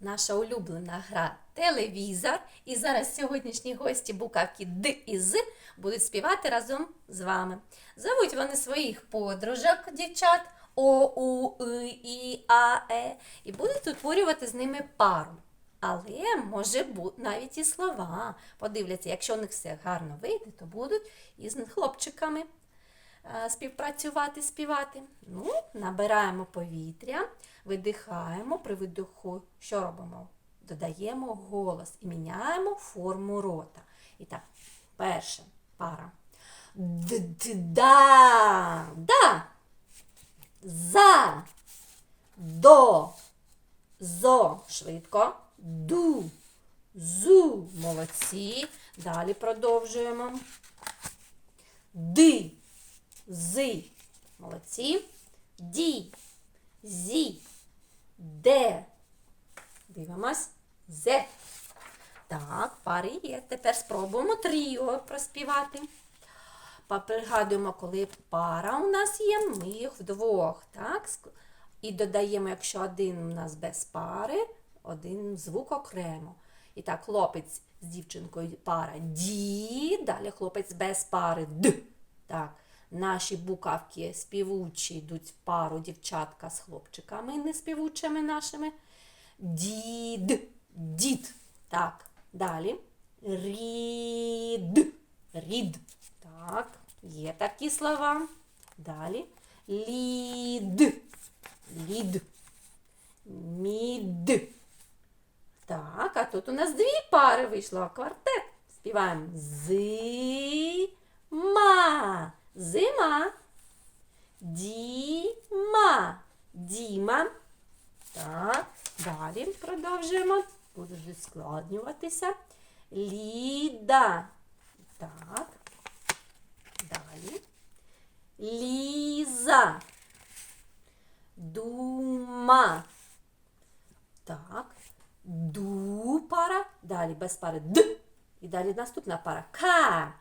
наша улюблена гра телевізор. І зараз сьогоднішні гості букавки Д і З будуть співати разом з вами. Зовуть вони своїх подружок, дівчат О, У, И, І, А, Е, і будуть утворювати з ними пару. Але може бути навіть і слова. Подивляться, якщо у них все гарно вийде, то будуть із хлопчиками співпрацювати, співати. Ну, набираємо повітря, видихаємо, при видиху що робимо? Додаємо голос і міняємо форму рота. І так, перша пара. Д-д-да, да, за, до, зо, швидко, ду, зу, молодці. Далі продовжуємо. Ди, зи, молодці. Ді, зі, де. Дивимось. Зе. Так, пари є. Тепер спробуємо тріо проспівати. Пригадуємо, коли пара у нас є, ми їх вдвох. Так? І додаємо, якщо один у нас без пари, один звук окремо. І так, хлопець з дівчинкою пара ді, далі хлопець без пари д. Так, наші букавки співучі йдуть в пару дівчатка з хлопчиками неспівучими нашими. Дід, дід. Так, далі. Рід, рід. Так, є такі слова. Далі. Лід, лід. Мід. Так, а тут у нас дві пари вийшло, квартет. Співаємо зима. Зима. Діма. Діма. Так, далі продовжуємо. Буде ускладнюватися. Ліда. Так. Далі. Ліза. Дума. Так. Ду пара. Далі без пари д. І далі наступна пара. Ка.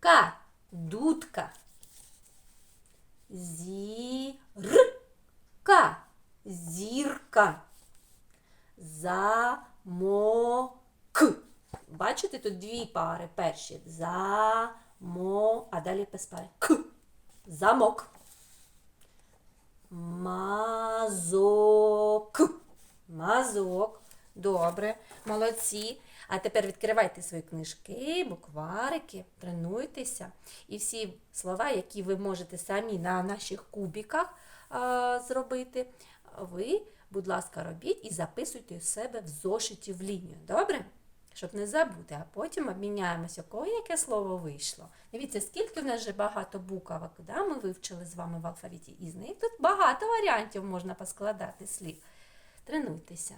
Дудка. Дудка. Зірка. Зірка. Замок. Бачите, тут дві пари. Перші. Замо. А далі без пари. К. Замок. Мазок. Мазок. Добре, молодці. А тепер відкривайте свої книжки, букварики, тренуйтеся. І всі слова, які ви можете самі на наших кубіках а, зробити, ви, будь ласка, робіть і записуйте у себе в зошиті в лінію. Добре? Щоб не забути, а потім обміняємося, кого яке слово вийшло. Дивіться, скільки в нас вже багато букавок, да, ми вивчили з вами в алфавіті. І з них тут багато варіантів можна поскладати слів. Тренуйтеся.